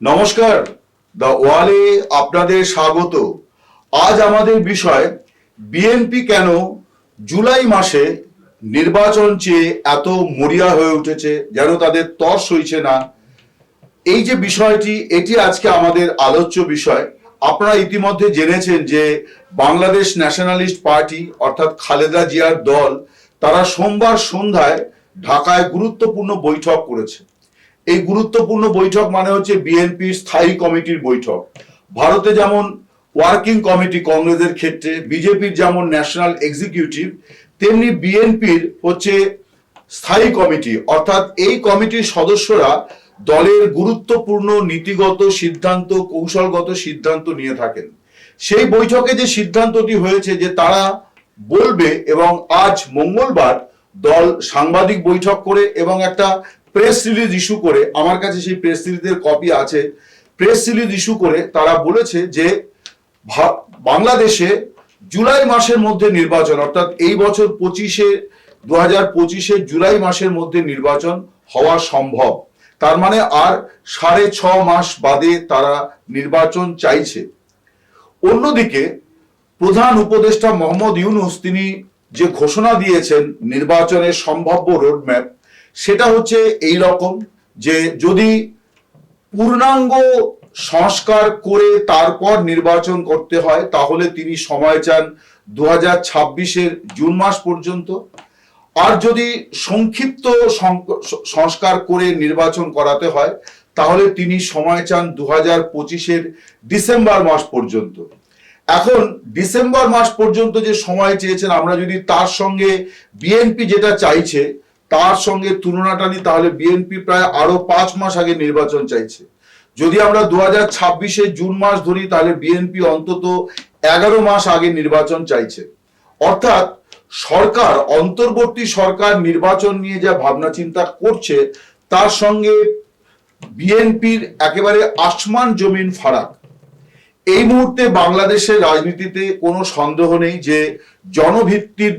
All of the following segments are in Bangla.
নমস্কার দ্য ওয়ালে আপনাদের স্বাগত। আজ আমাদের বিষয়, বিএনপি কেন জুলাই মাসে নির্বাচন চেয়ে এত মরিয়া হয়ে উঠেছে, যেন তাদের তর সইছে না? এই যে বিষয়টি, এটি আজকে আমাদের আলোচ্য বিষয়। আপনারা ইতিমধ্যে জেনেছেন যে বাংলাদেশ ন্যাশনালিস্ট পার্টি, অর্থাৎ খালেদা জিয়ার দল, তারা সোমবার সন্ধ্যায় ঢাকায় গুরুত্বপূর্ণ বৈঠক করেছে। এই গুরুত্বপূর্ণ বৈঠক মানে হচ্ছে বিএনপির স্থায়ী কমিটির বৈঠক। ভারতে যেমন ওয়ার্কিং কমিটি কংগ্রেসের ক্ষেত্রে, বিজেপির যেমন ন্যাশনাল এক্সিকিউটিভ, তেমনি বিএনপির হচ্ছে স্থায়ী কমিটি। অর্থাৎ এই কমিটির সদস্যরা দলের গুরুত্বপূর্ণ নীতিগত সিদ্ধান্ত, কৌশলগত সিদ্ধান্ত নিয়ে থাকেন। সেই বৈঠকে যে সিদ্ধান্তটি হয়েছে যে তারা বলবে এবং আজ মঙ্গলবার দল সাংবাদিক বৈঠক করে এবং একটা প্রেস রিলিজ ইস্যু করে, আমার কাছে সেই প্রেস রিলিজের কপি আছে প্রেস রিলিজ ইস্যু করে তারা বলেছে যে বাংলাদেশে জুলাই মাসের মধ্যে নির্বাচন, অর্থাৎ এই বছর পঁচিশে দু হাজার পঁচিশে জুলাই মাসের মধ্যে নির্বাচন হওয়া সম্ভব। তার মানে আর সাড়ে ছ মাস বাদে তারা নির্বাচন চাইছে। অন্যদিকে প্রধান উপদেষ্টা মোহাম্মদ ইউনুস, তিনি যে ঘোষণা দিয়েছেন নির্বাচনের সম্ভাব্য রোডম্যাপ সেটা হচ্ছে এই রকম যে যদি পূর্ণাঙ্গ সংস্কার করে তারপর নির্বাচন করতে হয়, তাহলে তিনি সময় চান দু হাজার ছাব্বিশের জুন মাস পর্যন্ত। আর যদি সংক্ষিপ্ত সংস্কার করে নির্বাচন করাতে হয়, তাহলে তিনি সময় চান দু হাজার পঁচিশের ডিসেম্বর মাস পর্যন্ত। এখন ডিসেম্বর মাস পর্যন্ত যে সময় চেয়েছেন, আমরা যদি তার সঙ্গে বিএনপি যেটা চাইছে তার সঙ্গে তুলনাটা নিই, তাহলে বিএনপি প্রায় আরও পাঁচ মাস আগে নির্বাচন চাইছে। যদি আমরা দু হাজার ছাব্বিশে জুন মাস ধরি, তাহলে বিএনপি অন্তত এগারো মাস আগে নির্বাচন চাইছে। অর্থাৎ সরকার, অন্তর্বর্তী সরকার নির্বাচন নিয়ে যা ভাবনা চিন্তা করছে, তার সঙ্গে বিএনপির একেবারে আসমান জমিন ফারাক। এই মুহূর্তে বাংলাদেশের রাজনীতিতে কোনো সন্দেহ নেই যে জনভিত্তির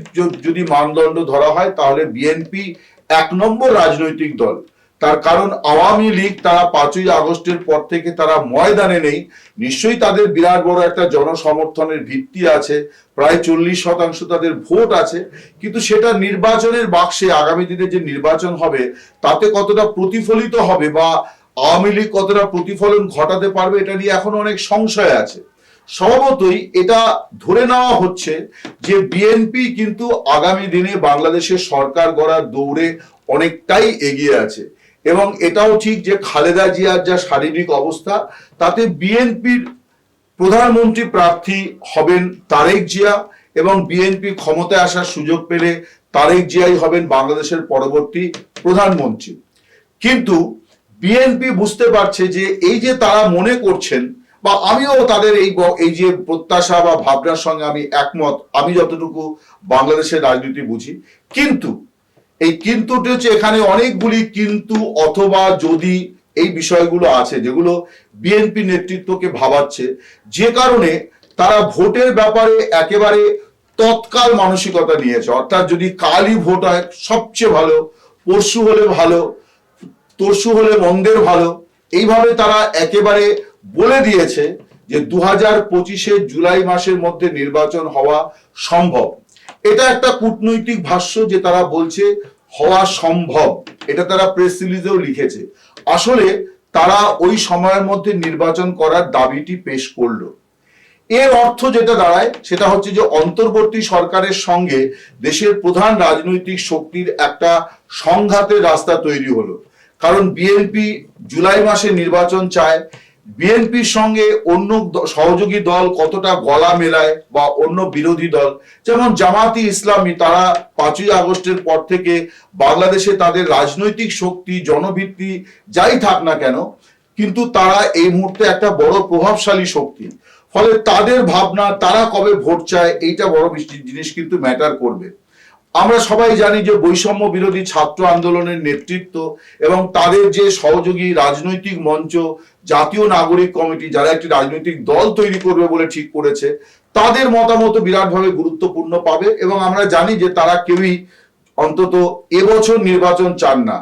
যদি মানদণ্ড ধরা হয়, তাহলে বিএনপি এক নম্বর রাজনৈতিক দল। তার কারণ আওয়ামী লীগ তারা পাঁচই আগস্টের পর থেকে তারা ময়দানে নেই। নিশ্চয়ই তাদের বিরাট বড় একটা জনসমর্থনের ভিত্তি আছে, প্রায় চল্লিশ শতাংশ তাদের ভোট আছে। কিন্তু সেটা নির্বাচনের বাক্সে আগামী দিনে যে নির্বাচন হবে, তাতে কতটা প্রতিফলিত হবে বা আওয়ামী লীগ কতটা প্রতিফলন ঘটাতে পারবে, এটা নিয়ে এখন অনেক সংশয় আছে। স্বভাবতই এটা ধরে নেওয়া হচ্ছে যে বিএনপি কিন্তু আগামী দিনে বাংলাদেশের সরকার গড়ার দৌড়ে অনেকটাই এগিয়ে আছে। এবং এটাও ঠিক যে খালেদা জিয়ার যা শারীরিক অবস্থা, তাতে বিএনপির প্রধানমন্ত্রী প্রার্থী হবেন তারেক জিয়া এবং বিএনপি ক্ষমতায় আসার সুযোগ পেলে তারেক জিয়াই হবেন বাংলাদেশের পরবর্তী প্রধানমন্ত্রী। কিন্তু বিএনপি বুঝতে পারছে যে এই যে তারা মনে করছেন বা আমিও তাদের এই এই যে প্রত্যাশা বা ভাবনার সঙ্গে আমি একমত। আমি যতটুকু বাংলাদেশের রাজনীতি বুঝি। কিন্তু, এই কিন্তুটি হচ্ছে এখানে অনেকগুলি কিন্তু অথবা যদি এই বিষয়গুলো আছে, যেগুলো বিএনপি নেতৃত্বকে ভাবাচ্ছে, যে কারণে তারা ভোটের ব্যাপারে একেবারে তৎকাল মানসিকতা নিয়েছে। অর্থাৎ যদি কালই ভোট হয়, সবচেয়ে ভালো, পরশু হলে ভালো তরশু হলে মন্দের ভালো, এইভাবে তারা একেবারে বলে দিয়েছে যে দু হাজার পঁচিশে জুলাই মাসের মধ্যে নির্বাচন হওয়া সম্ভব। এটা একটা কূটনৈতিক ভাষ্য যে তারা বলছে হওয়া সম্ভব। এটা তারা প্রেস রিলিজেও লিখেছে। আসলে তারা ওই সময়ের মধ্যে নির্বাচন করার দাবিটি পেশ করল। এর অর্থ যেটা দাঁড়ায়, সেটা হচ্ছে যে অন্তর্বর্তী সরকারের সঙ্গে দেশের প্রধান রাজনৈতিক শক্তির একটা সংঘাতের রাস্তা তৈরি হলো। কারণ বিএনপি জুলাই মাসে নির্বাচন চায় বিএনপির সঙ্গে অন্য সহযোগী দল কতটা গলা মেলায় বা অন্য বিরোধী দল? যেমন জামাতি ইসলামী, তারা পাঁচই আগস্টের পর থেকে বাংলাদেশে তাদের রাজনৈতিক শক্তি জনভিত্তি যাই থাক না কেন, কিন্তু তারা এই মুহূর্তে একটা বড় প্রভাবশালী শক্তি। ফলে তাদের ভাবনা, তারা কবে ভোট চায়, এইটা বড় জিনিস কিন্তু ম্যাটার করবে। আমরা সবাই জানি যে বৈষম্য বিরোধী ছাত্র আন্দোলনের নেতৃত্ব এবং তাদের যে সহযোগী রাজনৈতিক মঞ্চ জাতীয় নাগরিক কমিটি, যারা একটি রাজনৈতিক দল তৈরি করবে বলে ঠিক করেছে, তাদের মতামত বিরাটভাবে গুরুত্বপূর্ণ পাবে এবং আমরা জানি যে তারা কেউই অন্তত এবছর নির্বাচন চান না।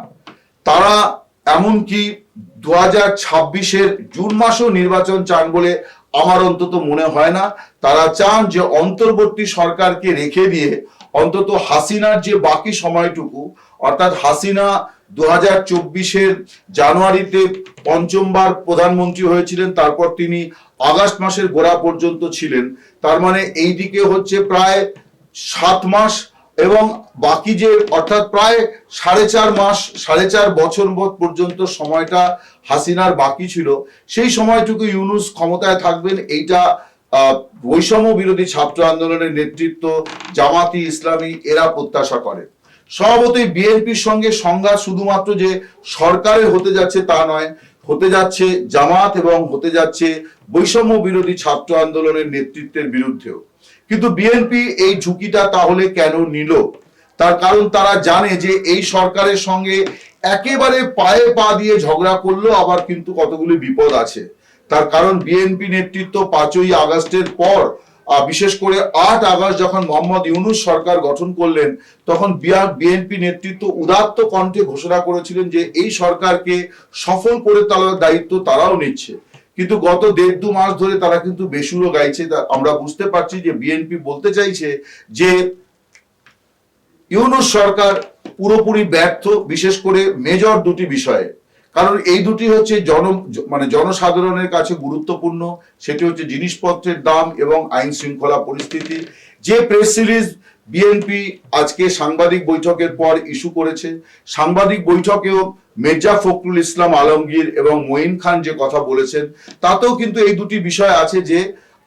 তারা এমনকি দু হাজার ছাব্বিশের জুন মাসেও নির্বাচন চান বলে আমার অন্তত মনে হয় না। তারা চান যে অন্তর্বর্তী সরকারকে রেখে দিয়ে অন্তত হাসিনার যে বাকি সময়টুকু, অর্থাৎ হাসিনা দু জানুয়ারিতে পঞ্চমবার প্রধানমন্ত্রী হয়েছিলেন, তারপর তিনি আগস্ট মাসের গোড়া পর্যন্ত ছিলেন। তার মানে এই দিকে হচ্ছে প্রায় সাত মাস এবং বাকি যে অর্থাৎ প্রায় সাড়ে চার মাস, সাড়ে চার বছর পর্যন্ত সময়টা হাসিনার বাকি ছিল। সেই সময়টুকু ইউনুস ক্ষমতায় থাকবেন, এইটা বৈষম্য বিরোধী ছাত্র আন্দোলনের নেতৃত্ব জামাতি ইসলামী এরা প্রত্যাশা করে। স্বভাবতই বিএনপির সঙ্গে সংঘাত শুধুমাত্র যে সরকারের হতে যাচ্ছে তা নয়, হতে যাচ্ছে জামাত এবং হতে যাচ্ছে বৈষম্য বিরোধী ছাত্র আন্দোলনের নেতৃত্বের বিরুদ্ধেও। কিন্তু বিএনপি এই ঝুঁকিটা তাহলে কেন নিল? তার কারণ তারা জানে যে এই সরকারের সঙ্গে একেবারে পায়ে পা দিয়ে ঝগড়া করল আবার কিন্তু কতগুলি বিপদ আছে। তার কারণ বিএনপি নেতৃত্ব পাঁচই আগস্টের পর বিশেষ করে আট আগস্ট যখন মোহাম্মদ ইউনুস সরকার গঠন করলেন, তখন বিএনপি নেতৃত্ব উদাত্ত কণ্ঠে ঘোষণা করেছিলেন যে এই সরকারকে সফল করে তোলার দায়িত্ব তারাও নিচ্ছে। কিন্তু গত দেড় দু মাস ধরে তারা কিন্তু বেসুরো গাইছে। আমরা বুঝতে পারছি যে বিএনপি বলতে চাইছে যে ইউনুস সরকার পুরোপুরি ব্যর্থ, বিশেষ করে মেজর দুটি বিষয়ে। কারণ এই দুটি হচ্ছে জন মানে জনসাধারণের কাছে গুরুত্বপূর্ণ, সেটি হচ্ছে জিনিসপত্রের দাম এবং আইন শৃঙ্খলা পরিস্থিতি। যে প্রেস সিরিজ বিএনপি আজকে সাংবাদিক বৈঠকের পর ইস্যু করেছে, সাংবাদিক বৈঠকেও মির্জা ফখরুল ইসলাম আলমগীর এবং মঈন খান যে কথা বলেছেন, তাতেও কিন্তু এই দুটি বিষয় আছে যে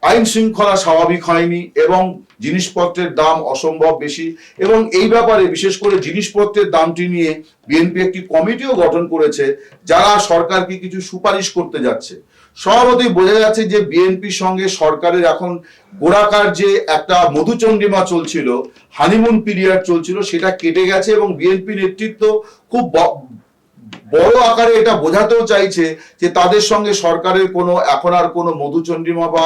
আইন শৃঙ্খলা স্বাভাবিক হয়নি এবং জিনিসপত্রের দাম অসম্ভব বেশি এবং এই ব্যাপারে বিশেষ করে জিনিসপত্রের দামটি নিয়ে বিএনপি একটি কমিটিও গঠন করেছে যারা সরকারকে কিছু সুপারিশ করতে যাচ্ছে। সভাপতি বোঝা যাচ্ছে যে বিএনপির সঙ্গে সরকারের এখন গোড়াকার যে একটা মধুচন্দ্রিমা চলছিল, হানিমুন পিরিয়ড চলছিল, সেটা কেটে গেছে এবং বিএনপি নেতৃত্ব খুব বড় আকারে এটা বোঝাতেও চাইছে যে তাদের সঙ্গে সরকারের কোনো, এখন আর কোনো মধুচন্দ্রিমা বা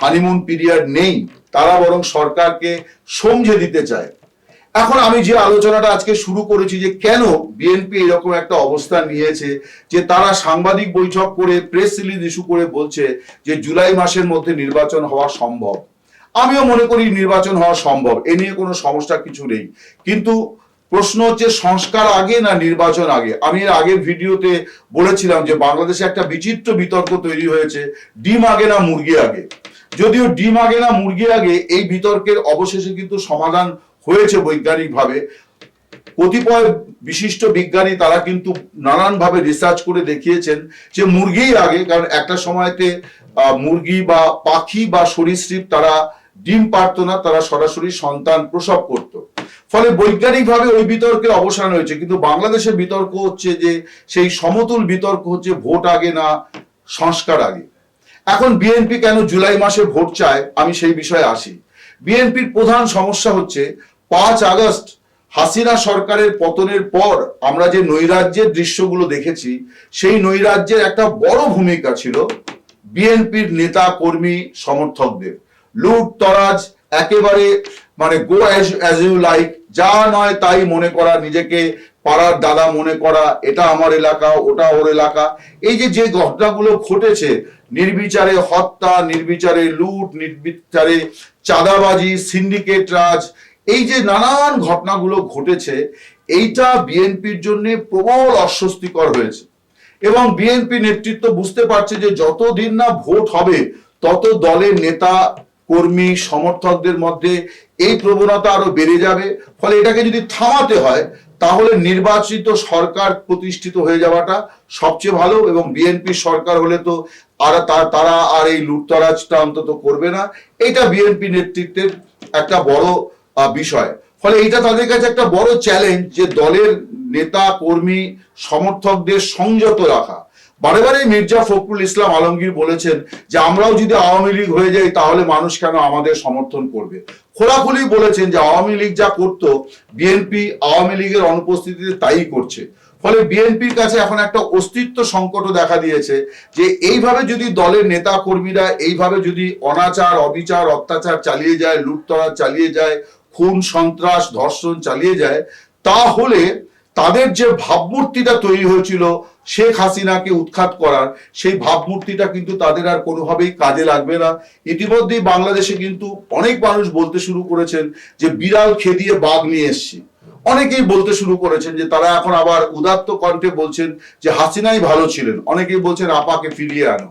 হানিমুন পিরিয়ড নেই। তারা বরং সরকারকে সমঝে দিতে চায়। এখন আমি যে আলোচনাটা আজকে শুরু করেছি যে কেন বিএনপি এরকম একটা অবস্থান নিয়েছে, যে তারা সাংবাদিক বৈঠক করে প্রেস রিলিজ ইস্যু করে বলছে যে জুলাই মাসের মধ্যে নির্বাচন হওয়া সম্ভব। আমিও মনে করি নির্বাচন হওয়া সম্ভব। এ নিয়ে কোনো সমস্যা কিছু নেই। কিন্তু প্রশ্ন হচ্ছে সংস্কার আগে না নির্বাচন আগে? আমি এর আগের ভিডিওতে বলেছিলাম যে বাংলাদেশে একটা বিচিত্র বিতর্ক তৈরি হয়েছে, ডিম আগে না মুরগি আগে? যদিও ডিম আগে না মুরগি আগে, এই বিতর্কের অবশেষে কিন্তু সমাধান হয়েছে বৈজ্ঞানিকভাবে। কতিপয় বিশিষ্ট বিজ্ঞানী তারা কিন্তু নানানভাবে রিসার্চ করে দেখিয়েছেন যে মুরগিই আগে, কারণ একটা সময়তে মুরগি বা পাখি বা সরীসৃপ তারা ডিম পারতো না, তারা সরাসরি সন্তান প্রসব করত। ফলে বৈজ্ঞানিকভাবে ওই বিতর্কের অবসান হয়েছে। কিন্তু বাংলাদেশের বিতর্ক হচ্ছে যে, সেই সমতুল বিতর্ক হচ্ছে ভোট আগে না সংস্কার আগে। এখন বিএনপি কেন জুলাই মাসে ভোট চায়, আমি সেই বিষয়ে আসি। বিএনপির প্রধান সমস্যা হচ্ছে, পাঁচ আগস্ট হাসিনা সরকারের পতনের পর আমরা যে নৈরাজ্যের দৃশ্যগুলো দেখেছি, সেই নৈরাজ্যের একটা বড় ভূমিকা ছিল বিএনপির নেতা, কর্মী, সমর্থকদের। লুট, তরাজ, একেবারে মানে গো অ্যাজ ইউ লাইক যা নয় তাই মনে করা, নিজেকে পাড়ার দাদা মনে করা, এটা আমার এলাকা, ওটা ওর এলাকা। এই যে যে ঘটনাগুলো ঘটেছে, নির্বিচারে হত্যা, নির্বিচারে লুট, নির্বিচারে চাঁদাবাজি সিন্ডিকেট রাজ, এই যে নানান ঘটনাগুলো ঘটেছে, এইটা বিএনপির জন্য প্রবল অস্বস্তিকর হয়েছে। এবং বিএনপি নেতৃত্ব বুঝতে পারছে যে যতদিন না ভোট হবে, তত দলের নেতা কর্মী, সমর্থকদের মধ্যে এই প্রবণতা আরও বেড়ে যাবে। ফলে এটাকে যদি থামাতে হয়, তাহলে নির্বাচিত সরকার প্রতিষ্ঠিত হয়ে যাওয়াটা সবচেয়ে ভালো এবং বিএনপি সরকার হলে তো আর তারা আর এই লুটতরাজটা অন্তত করবে না। এটা বিএনপি নেতৃত্বের একটা বড় বিষয়। ফলে এটা তাদের কাছে একটা বড় চ্যালেঞ্জ যে দলের নেতা, কর্মী, সমর্থকদের সংযত রাখা। বারে মির্জা ফখরুল ইসলাম আলমগীর বলেছেন যে আমরাও যদি আওয়ামী লীগ হয়ে যাই, তাহলে মানুষ কেন আমাদের সমর্থন করবে? খোলাখুলি বলেছেন যে আওয়ামী লীগ যা করত বিএনপি আওয়ামী লীগের অনুপস্থিতিতে তাই করছে। ফলে বিএনপির কাছে এখন একটা অস্তিত্ব সংকটও দেখা দিয়েছে যে এইভাবে যদি দলের নেতা কর্মীরা এইভাবে যদি অনাচার, অবিচার, অত্যাচার চালিয়ে যায় লুটতরা চালিয়ে যায়, খুন, সন্ত্রাস, ধর্ষণ চালিয়ে যায়, তাহলে তাদের যে ভাবমূর্তিটা তৈরি হয়েছিল শেখ হাসিনাকে উৎখাত করার সেই ভাবমূর্তিটা কিন্তু তাদের আর কোনোভাবেই কাজে লাগবে না। ইতিমধ্যেই বাংলাদেশে কিন্তু অনেক মানুষ বলতে শুরু করেছেন যে, বিড়াল খেদিয়ে বাঘ নিয়ে এসছি। অনেকেই বলতে শুরু করেছেন যে, তারা এখন আবার উদাত্ত কণ্ঠে বলছেন যে, হাসিনাই ভালো ছিলেন। অনেকেই বলছেন, আপাকে ফিরিয়ে আনো।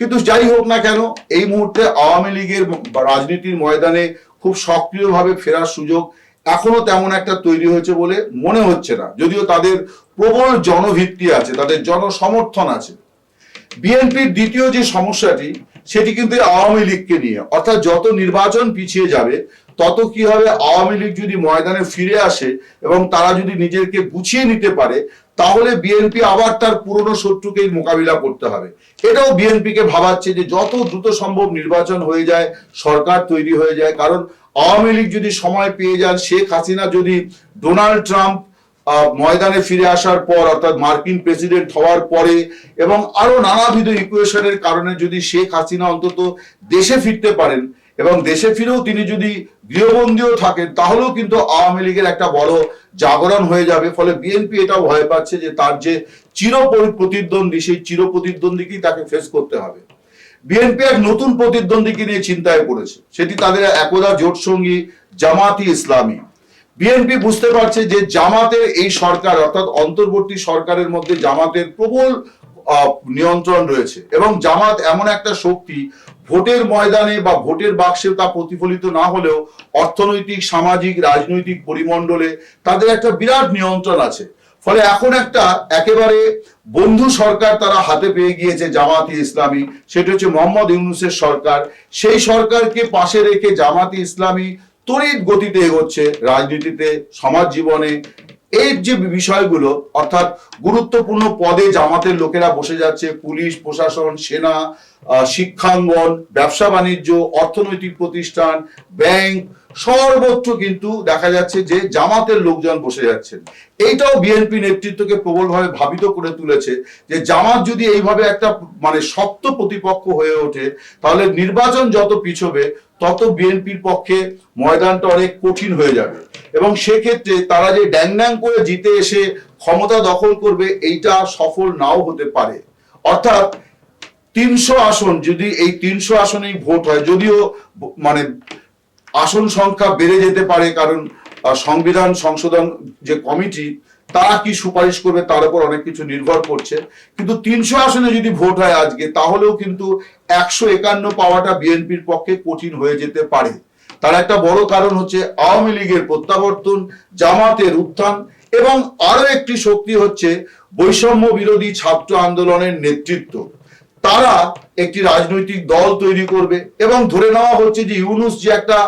কিন্তু যাই হোক না কেন, এই মুহূর্তে আওয়ামী লীগের রাজনীতির ময়দানে খুব সক্রিয়ভাবে ফেরার সুযোগ এখনও তেমন একটা তৈরি হয়েছে বলে মনে হচ্ছে না। যদিও তাদের প্রবল জনভিত্তি আছে, তাদের জনসমর্থন আছে। বিএনপির দ্বিতীয় যে সমস্যাটি সেটি কিন্তু আওয়ামী লীগকে নিয়ে। অর্থাৎ যত নির্বাচন পিছিয়ে যাবে, তত কি হবে? আওয়ামী লীগ যদি ময়দানে ফিরে আসে এবং তারা যদি নিজেকে গুছিয়ে নিতে পারে, তাহলে বিএনপি আবার তার পুরনো শত্রুকেই মোকাবিলা করতে হবে। এটাও বিএনপিকে ভাবাচ্ছে যে যত দ্রুত সম্ভব নির্বাচন হয়ে যায়, সরকার তৈরি হয়ে যায়। কারণ আওয়ামী লীগ যদি সময় পেয়ে যান, শেখ হাসিনা যদি ডোনাল্ড ট্রাম্প ময়দানে ফিরে আসার পর, অর্থাৎ মার্কিন প্রেসিডেন্ট হওয়ার পরে এবং আরও নানাবিধ ইকুয়েশনের কারণে যদি শেখ হাসিনা অন্তত দেশে ফিরতে পারেন এবং দেশে ফিরেও তিনি যদি গৃহবন্দীও থাকেন, তাহলেও কিন্তু আওয়ামী লীগের একটা বড় জাগরণ হয়ে যাবে। ফলে বিএনপি এটাও ভয় পাচ্ছে যে তার যে চির প্রতিদ্বন্দ্বী সেই চির প্রতিদ্বন্দ্বীকেই তাকে ফেস করতে হবে। বিএনপি এক নতুন প্রতিদ্বন্দ্বীকে নিয়ে চিন্তায় পড়েছে। সেটি তাদের একদা জোট সঙ্গী জামাতি ইসলামী। বিএনপি বুঝতে পারছে যে জামাতের এই সরকার, অর্থাৎ অন্তর্বর্তী সরকারের মধ্যে জামাতের প্রবল নিয়ন্ত্রণ রয়েছে এবং জামাত এমন একটা শক্তি, ভোটের ময়দানে বা ভোটের বাক্সে তা প্রতিফলিত না হলেও অর্থনৈতিক, সামাজিক, রাজনৈতিক পরিমণ্ডলে তাদের একটা বিরাট নিয়ন্ত্রণ আছে। ফলে এখন একটা একেবারে বন্ধু সরকার তারা হাতে পেয়ে গিয়েছে জামাতি ইসলামী, সেটা হচ্ছে মোহাম্মদ ইউনুসের সরকার। সেই সরকারকে পাশে রেখে জামাতি ইসলামী তড়িৎ গতিতে এগোচ্ছে রাজনীতিতে, সমাজ জীবনে। এই যে বিষয়গুলো, অর্থাৎ গুরুত্বপূর্ণ পদে জামাতের লোকেরা বসে যাচ্ছে, পুলিশ, প্রশাসন, সেনা শিক্ষাঙ্গন, ব্যবসা বাণিজ্য, অর্থনৈতিক প্রতিষ্ঠান, ব্যাংক সর্বত্র কিন্তু দেখা যাচ্ছে যে জামাতের লোকজন বসে যাচ্ছেন। এইটাও বিএনপি নেতৃত্বকে প্রবলভাবে ভাবিত করে তুলেছে যে জামাত যদি এইভাবে একটা মানে শক্ত প্রতিপক্ষ হয়ে ওঠে, তাহলে নির্বাচন যত পিছবে, তত বিএনপির পক্ষে ময়দানটা অনেক কঠিন হয়ে যাবে। এবং সেক্ষেত্রে তারা যে ড্যাং ড্যাং করে জিতে এসে ক্ষমতা দখল করবে, এইটা সফল নাও হতে পারে। অর্থাৎ তিনশো আসন, যদি এই তিনশো আসনেই ভোট হয়, যদিও মানে আসন সংখ্যা বেড়ে যেতে পারে, কারণ সংবিধান, সংশোধন যে কমিটি, তারা কি সুপারিশ করবে তার উপর অনেক কিছু নির্ভর করছে। কিন্তু তিনশো আসনে যদি ভোট হয় আজকে, তাহলেও কিন্তু একশো একান্ন পাওয়াটা বিএনপির পক্ষে কঠিন হয়ে যেতে পারে। তার একটা বড় কারণ হচ্ছে আওয়ামী লীগের প্রত্যাবর্তন, জামাতের উত্থান এবং আরও একটি শক্তি হচ্ছে বৈষম্য বিরোধী ছাত্র আন্দোলনের নেতৃত্ব। তারা একটি রাজনৈতিক দল তৈরি করবে এবং ধরে নেওয়া হচ্ছে যে ইউনুস যে একটা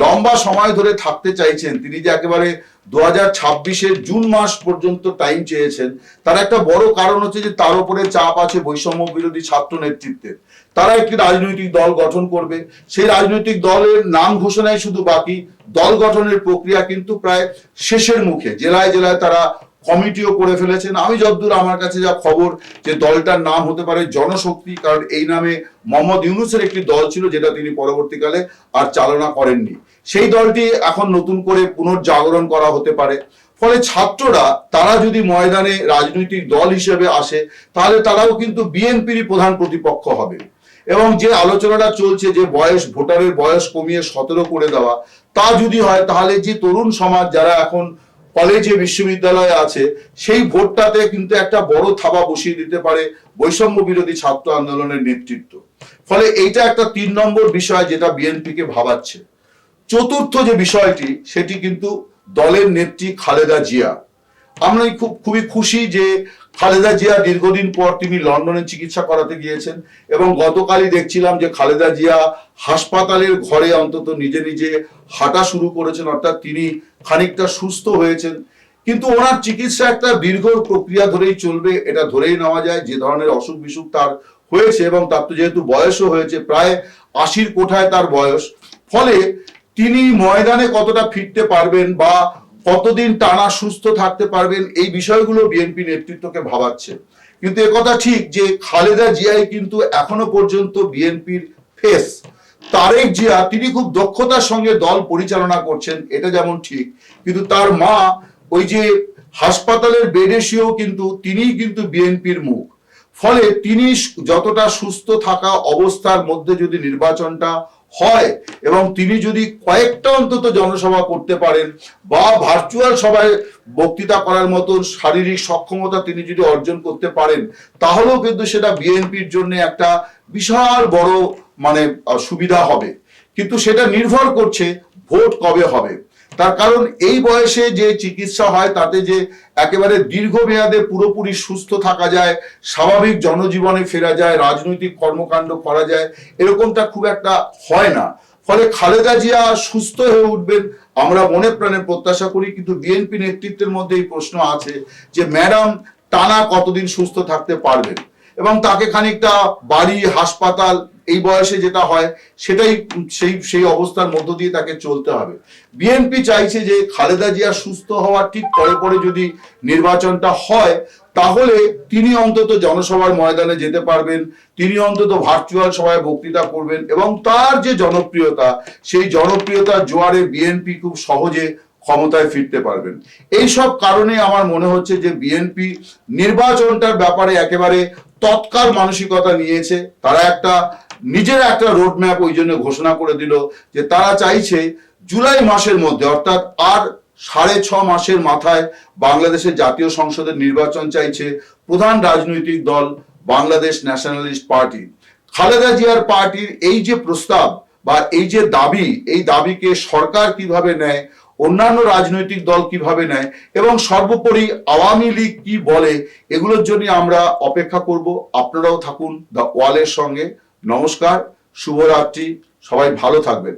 লম্বা সময় ধরে থাকতে চাইছেন, তিনি যে একেবারে দু হাজার ছাব্বিশের জুন মাস পর্যন্ত টাইম চেয়েছেন, তার একটা বড় কারণ হচ্ছে যে তার উপরে চাপ আছে বৈষম্য বিরোধী ছাত্র নেতৃত্বের। তারা একটি রাজনৈতিক দল গঠন করবে, সেই রাজনৈতিক দলের নাম ঘোষণায় শুধু বাকি, দল গঠনের প্রক্রিয়া কিন্তু প্রায় শেষের মুখে, জেলায় জেলায় তারা কমিটিও করে ফেলেছেন। আমি যতদূর আমার কাছে যা খবর যে দলটার নাম হতে পারে জনশক্তি, কারণ এই নামে মোহাম্মদ ইউনুসের একটি দল ছিল যেটা তিনি পরবর্তীকালে আর চালনা করেননি। সেই দলটি এখন নতুন করে পুনর্জাগরণ করা হতে পারে। ফলে ছাত্ররা, তারা যদি ময়দানে রাজনৈতিক দল হিসেবে আসে, তাহলে তারাও কিন্তু বিএনপির প্রধান প্রতিপক্ষ হবে। এবং যে আলোচনাটা চলছে যে বয়স, ভোটারের বয়স কমিয়ে সতেরো করে দেওয়া, তা যদি হয়, তাহলে যে তরুণ সমাজ যারা এখন কলেজে বিশ্ববিদ্যালয়ে আছে, সেই ভোটটাতে কিন্তু একটা বড় থাবা বসিয়ে দিতে পারে বৈষম্য বিরোধী ছাত্র আন্দোলনের নেতৃত্ব। ফলে এইটা একটা তিন নম্বর বিষয় যেটা বিএনপিকে ভাবাচ্ছে। চতুর্থ যে বিষয়টি, সেটি কিন্তু দলের নেত্রী খালেদা জিয়া। আমরা খুব, খুবই খুশি যে খালেদা জিয়া দীর্ঘদিন পর তিনি লন্ডনে চিকিৎসা করাতে গিয়েছেন এবং গতকালই দেখছিলাম যে খালেদা জিয়া হাসপাতালের ঘরে অন্তত নিজে নিজে হাঁটা শুরু করেছেন, অর্থাৎ তিনি খানিকটা সুস্থ হয়েছেন। কিন্তু ওনার চিকিৎসা একটা দীর্ঘ প্রক্রিয়া ধরেই চলবে, এটা ধরেই নেওয়া যায়, যে ধরনের অসুখ বিসুখ তার হয়েছে এবং তার তো যেহেতু বয়সও হয়েছে, প্রায় আশির কোঠায় তার বয়স। ফলে তিনি ময়দানে কতটা ফিরতে পারবেন বা কতদিন টানা সুস্থ থাকতে পারবেন এই বিষয়গুলো বিএনপি নেতৃত্বকে ভাবাচ্ছে। কিন্তু একথা ঠিক যে খালেদা জিয়াই কিন্তু এখনও পর্যন্ত বিএনপির ফেস তারেক জিয়া, তিনি খুব দক্ষতার সঙ্গে দল পরিচালনা করছেন, এটা যেমন ঠিক। কিন্তু তার মা, ওই যে হাসপাতালের বেড এসেও কিন্তু তিনিই কিন্তু বিএনপির মুখ। ফলে তিনি যতটা সুস্থ থাকা অবস্থার মধ্যে যদি নির্বাচনটা হয় এবং তিনি যদি কয়েকটা অন্তত জনসভা করতে পারেন বা ভার্চুয়াল সভায় বক্তৃতা করার মতো শারীরিক সক্ষমতা তিনি যদি অর্জন করতে পারেন, তাহলেও কিন্তু সেটা বিএনপির জন্য একটা বিশাল বড় মানে সুবিধা হবে। কিন্তু সেটা নির্ভর করছে ভোট কবে হবে। তার কারণ এই বয়সে যে চিকিৎসা হয়, তাতে যে একেবারে দীর্ঘমেয়াদে পুরোপুরি সুস্থ থাকা যায়, স্বাভাবিক জনজীবনে ফেরা যায়, রাজনৈতিক কর্মকাণ্ড করা যায়, এরকমটা খুব একটা হয় না। ফলে খালেদা জিয়া সুস্থ হয়ে উঠবেন, আমরা মনে প্রাণে প্রত্যাশা করি, কিন্তু বিএনপি নেতৃত্বের মধ্যে এই প্রশ্ন আছে যে, ম্যাডাম টানা কতদিন সুস্থ থাকতে পারবেন? এবং তাকে খানিকটা বাড়ি, হাসপাতাল এই বয়সে যেটা হয়, সেটাই সেই সেই অবস্থার মধ্য দিয়ে তাকে চলতে হবে। বিএনপি চাইছে যে খালেদা জিয়া সুস্থ হওয়ার ঠিক পরে পরে যদি নির্বাচনটা হয়, তাহলে তিনি অন্তত জনসভার ময়দানে যেতে পারবেন, তিনি অন্তত ভার্চুয়াল সভায় বক্তৃতা করবেন এবং তার যে জনপ্রিয়তা, সেই জনপ্রিয়তার জোয়ারে বিএনপি খুব সহজে ক্ষমতায় ফিরতে পারবেন। এই সব কারণে আমার মনে হচ্ছে যে বিএনপি নির্বাচনটার ব্যাপারে একেবারে তৎকাল মানসিকতা নিয়েছে। তারা একটা নিজের একটা রোড ম্যাপ ওই জন্য ঘোষণা করে দিল যে তারা চাইছে জুলাই মাসের মধ্যে, অর্থাৎ আর সাড়ে ছ মাসের মাথায় বাংলাদেশের জাতীয় সংসদের নির্বাচন চাইছে প্রধান রাজনৈতিক দল বাংলাদেশ ন্যাশনালিস্ট পার্টি খালেদা জিয়ার পার্টির এই যে প্রস্তাব বা এই যে দাবি, এই দাবিকে সরকার কীভাবে নেয়, অন্যান্য রাজনৈতিক দল কীভাবে নেয়, এবং সর্বোপরি আওয়ামী লীগ কি বলে, এগুলোর জন্য আমরা অপেক্ষা করব। আপনারাও থাকুন দ্য ওয়ালের সঙ্গে। নমস্কার শুভরাত্রি সবাই ভালো থাকবেন।